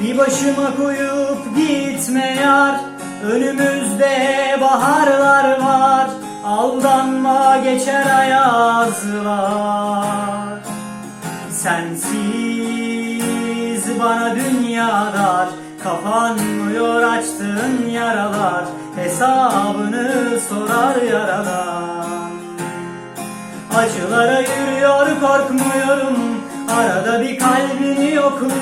Bir başıma koyup gitme yar. Önümüzde baharlar var. Aldanma geçer ayazlar. Sensiz bana dünya dar. Kapanmıyor açtığın yaralar. Hesabını sorar yaradan Acılara yürüyor korkmuyorum. Arada bir kalbini yokluyorum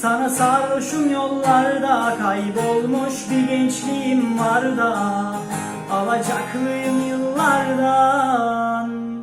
Sana sarhoşum yollarda Kaybolmuş bir gençliğim var da. Alacaklıyım yıllardan